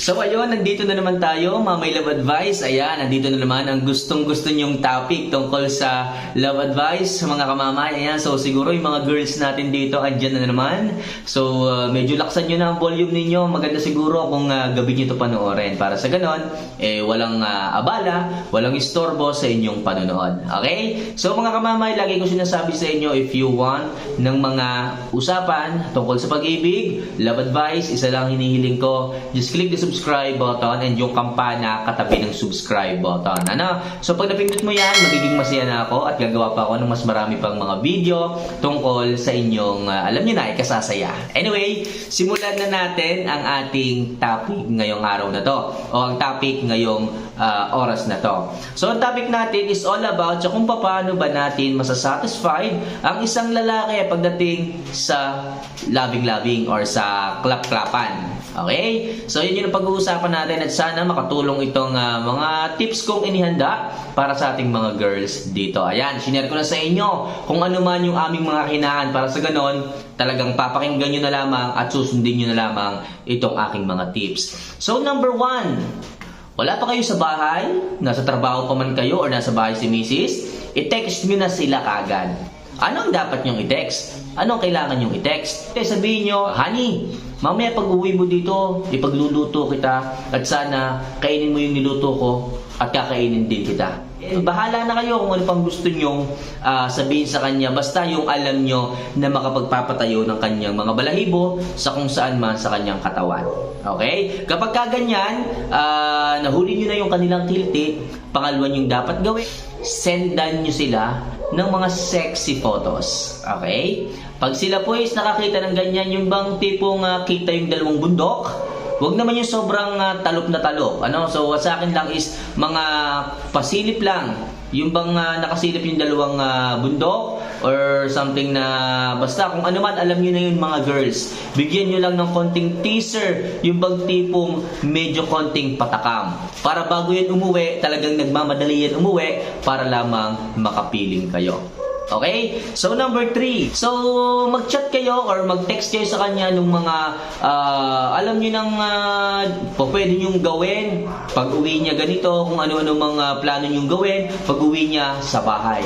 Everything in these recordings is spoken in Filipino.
So ayun, nandito na naman tayo, Mamay Love Advice. Ayan, nandito na naman ang gustong-gusto nyong topic tungkol sa love advice, mga kamamay. Ayan, so siguro yung mga girls natin dito, andyan na naman. So uh, medyo laksan nyo na ang volume ninyo. Maganda siguro kung uh, gabi nyo ito panoorin. Para sa ganon, eh, walang uh, abala, walang istorbo sa inyong panonood. Okay? So mga kamamay, lagi ko sinasabi sa inyo, if you want ng mga usapan tungkol sa pag-ibig, love advice, isa lang hinihiling ko, just click the subscribe button and yung kampana katabi ng subscribe button. Ano? So pag napindot mo yan, magiging masaya na ako at gagawa pa ako ng mas marami pang mga video tungkol sa inyong, uh, alam niyo na, ikasasaya. Anyway, simulan na natin ang ating topic ngayong araw na to o ang topic ngayong uh, oras na to. So ang topic natin is all about kung paano ba natin masasatisfied ang isang lalaki pagdating sa loving-loving or sa klap-klapan. Okay? So yun yung pag-uusapan natin at sana makatulong itong uh, mga tips kong inihanda para sa ating mga girls dito. Ayan, sinare ko na sa inyo kung ano man yung aming mga kinaan para sa ganon, talagang papakinggan nyo na lamang at susundin nyo na lamang itong aking mga tips. So number one, wala pa kayo sa bahay, nasa trabaho pa man kayo or nasa bahay si Mrs., i-text nyo na sila kagad. Ano ang dapat nyong i-text? Ano ang kailangan nyong i-text? Eh, sabihin nyo, Honey, mamaya pag uwi mo dito, ipagluluto kita at sana kainin mo yung niluto ko at kakainin din kita. Eh, bahala na kayo kung ano pang gusto nyong ah, sabihin sa kanya. Basta yung alam nyo na makapagpapatayo ng kanyang mga balahibo sa kung saan man sa kanyang katawan. Okay? Kapag kaganyan, ah, nahuli nyo na yung kanilang kilti, pangalawa yung dapat gawin, sendan nyo sila ng mga sexy photos. Okay? Pag sila po is nakakita ng ganyan, yung bang tipong ah, kita yung dalawang bundok, Huwag naman yung sobrang ah, talop na talop. Ano? So, sa akin lang is mga pasilip lang. Yung bang ah, nakasilip yung dalawang ah, bundok or something na basta kung ano man alam niyo na yun mga girls. Bigyan niyo lang ng konting teaser yung bang tipong medyo konting patakam. Para bago yan umuwi, talagang nagmamadali yan umuwi para lamang makapiling kayo. Okay? So, number three. So, mag-chat kayo or mag-text kayo sa kanya nung mga ah, alam niyo nang uh, pwede niyong gawin pag uwi niya ganito, kung ano-ano mga plano niyong gawin pag uwi niya sa bahay.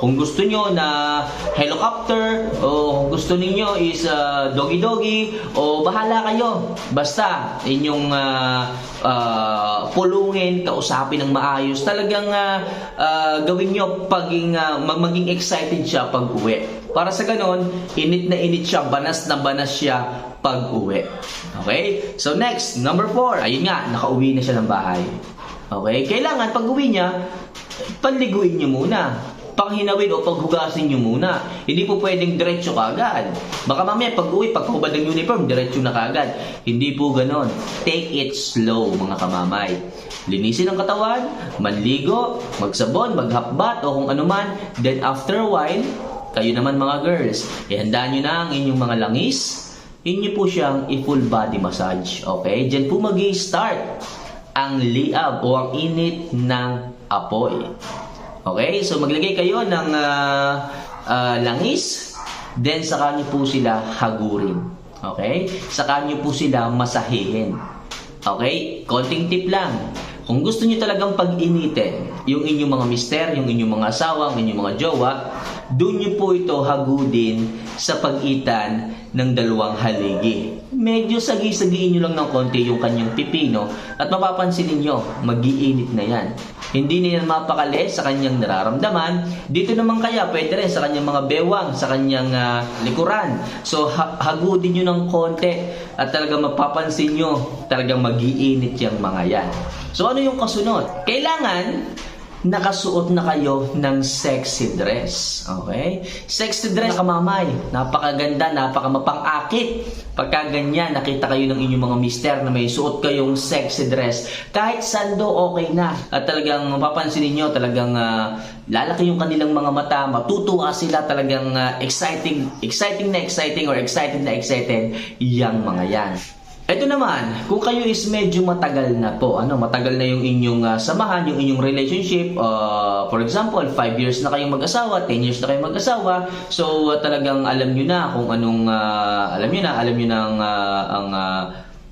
Kung gusto niyo na helicopter o gusto niyo is ah, doggy-doggy o bahala kayo. Basta inyong ah, ah, pulungin, kausapin ng maayos. Talagang ah, ah, gawin niyo paging mag- maging excited siya pag uwi. Para sa ganon, init na init siya, banas na banas siya pag uwi. Okay? So next, number four. Ayun nga, nakauwi na siya ng bahay. Okay? Kailangan pag uwi niya, panliguin niyo muna. Panghinawin o paghugasin niyo muna. Hindi po pwedeng diretso kagad. Baka mamaya pag uwi, pagkubad ng uniform, diretso na kagad. Hindi po ganon. Take it slow, mga kamamay. Linisin ang katawan, manligo, magsabon, maghapbat, o kung ano man. Then after a while, kayo naman mga girls, ihanda nyo na ang inyong mga langis. Inyo po siyang i-full body massage. Okay? Diyan po mag start ang liab o ang init ng apoy. Okay? So maglagay kayo ng ah, ah, langis, then saka nyo po sila hagurin. Okay? Saka nyo po sila masahihin. Okay? Konting tip lang. Kung gusto niyo talagang pag-initin yung inyong mga mister, yung inyong mga asawa, yung inyong mga jowa, doon niyo po ito hagudin sa pagitan ng dalawang haligi. Medyo sagi-sagiin niyo lang ng konti yung kanyang pipino at mapapansin ninyo, magiinit na yan. Hindi niya mapakali sa kanyang nararamdaman. Dito naman kaya pwede rin sa kanyang mga bewang, sa kanyang ah, likuran. So ha- hagudin niyo ng konti at talagang mapapansin niyo, talagang magiinit yung mga yan. So ano yung kasunod? Kailangan nakasuot na kayo ng sexy dress. Okay? Sexy dress, kamamay. Napakaganda, napakamapang-akit. Pagka ganyan, nakita kayo ng inyong mga mister na may suot kayong sexy dress. Kahit sando, okay na. At talagang mapapansin niyo talagang ah, lalaki yung kanilang mga mata, matutuwa sila talagang ah, exciting, exciting na exciting or excited na excited yang mga yan. Ito naman, kung kayo is medyo matagal na po, ano, matagal na yung inyong ah, samahan, yung inyong relationship, ah, for example, 5 years na kayong mag-asawa, 10 years na kayong mag-asawa, so ah, talagang alam nyo na kung anong, ah, alam nyo na, alam nyo na ang, ah, ang ah,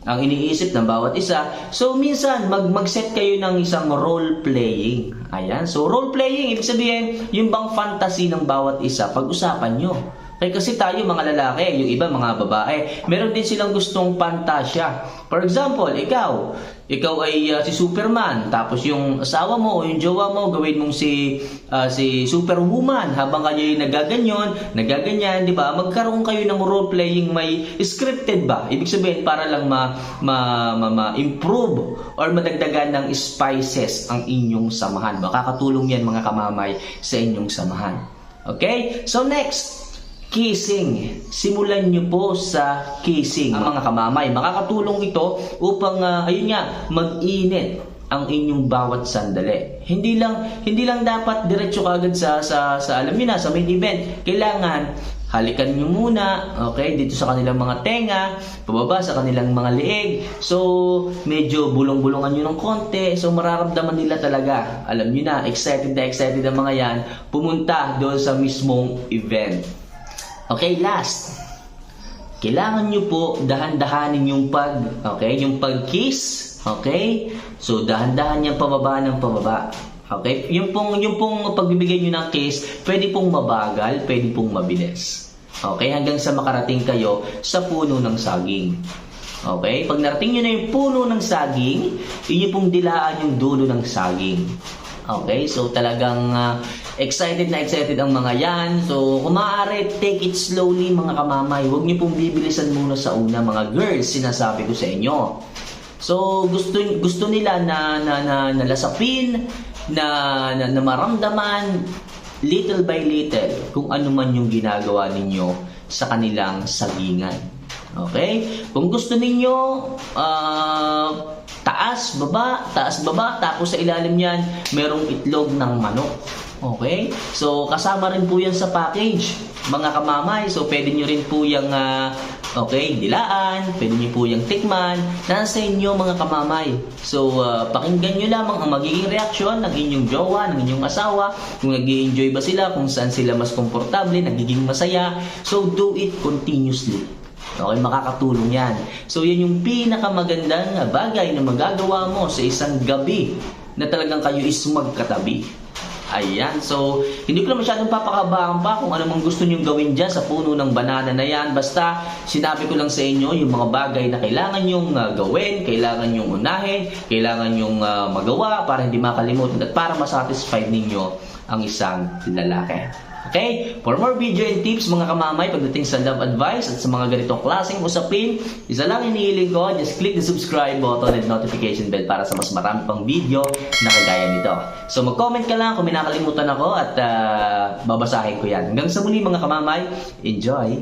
ang iniisip ng bawat isa. So, minsan, mag, mag-set kayo ng isang role-playing. Ayan. So, role-playing, ibig sabihin, yung bang fantasy ng bawat isa, pag-usapan nyo. Kaya kasi tayo mga lalaki, yung iba mga babae, meron din silang gustong pantasya. For example, ikaw, ikaw ay uh, si Superman, tapos yung asawa mo o yung jowa mo, gawin mong si uh, si Superwoman habang kayo ay nagaganyon, nagaganyan, di ba? Magkaroon kayo ng role playing may scripted ba? Ibig sabihin para lang ma, ma, ma, ma improve or madagdagan ng spices ang inyong samahan. Makakatulong yan mga kamamay sa inyong samahan. Okay? So next, kissing. Simulan nyo po sa kissing. Ang mga kamamay, makakatulong ito upang, ah, ayun nga, mag-init ang inyong bawat sandali. Hindi lang hindi lang dapat diretso kagad sa sa sa alam niyo na sa main event. Kailangan halikan nyo muna, okay, dito sa kanilang mga tenga, pababa sa kanilang mga leeg. So, medyo bulong-bulungan nyo ng konti. So, mararamdaman nila talaga. Alam nyo na, excited na excited ang mga yan, pumunta doon sa mismong event. Okay, last. Kailangan nyo po dahan-dahanin yung pag, okay, yung pag-kiss, okay? So, dahan-dahan yung pababa ng pababa. Okay? Yung pong, yung pong pagbibigay nyo ng kiss, pwede pong mabagal, pwede pong mabilis. Okay? Hanggang sa makarating kayo sa puno ng saging. Okay? Pag narating nyo na yung puno ng saging, inyo pong dilaan yung dulo ng saging. Okay? So talagang ah, excited na excited ang mga yan. So kung maaari, take it slowly mga kamamay. Huwag nyo pong bibilisan muna sa una mga girls, sinasabi ko sa inyo. So gusto gusto nila na na, na nalasapin, na, na, na maramdaman little by little kung ano man yung ginagawa ninyo sa kanilang sagingan. Okay? Kung gusto ninyo, ah, taas, baba, taas, baba, tapos sa ilalim niyan, merong itlog ng manok. Okay? So, kasama rin po yan sa package, mga kamamay. So, pwede nyo rin po yung, ah, okay, dilaan, pwede nyo po yung tikman. Nasa inyo, mga kamamay. So, ah, pakinggan nyo lamang ang magiging reaksyon ng inyong jowa, ng inyong asawa, kung nag enjoy ba sila, kung saan sila mas komportable, nagiging masaya. So, do it continuously. Okay, makakatulong yan. So, yan yung pinakamagandang bagay na magagawa mo sa isang gabi na talagang kayo is magkatabi. Ayan, so hindi ko na masyadong papakabahan pa kung ano mang gusto nyong gawin dyan sa puno ng banana na yan. Basta sinabi ko lang sa inyo yung mga bagay na kailangan nyong uh, gawin, kailangan nyong unahin, kailangan nyong uh, magawa para hindi makalimutan at para masatisfy ninyo ang isang lalaki. Okay? For more video and tips mga kamamay pagdating sa love advice at sa mga ganitong klaseng usapin, isa lang inihiling ko, just click the subscribe button and notification bell para sa mas marami pang video na kagaya nito. So mag-comment ka lang kung may nakalimutan ako at ah, babasahin ko yan. Hanggang sa muli mga kamamay, enjoy!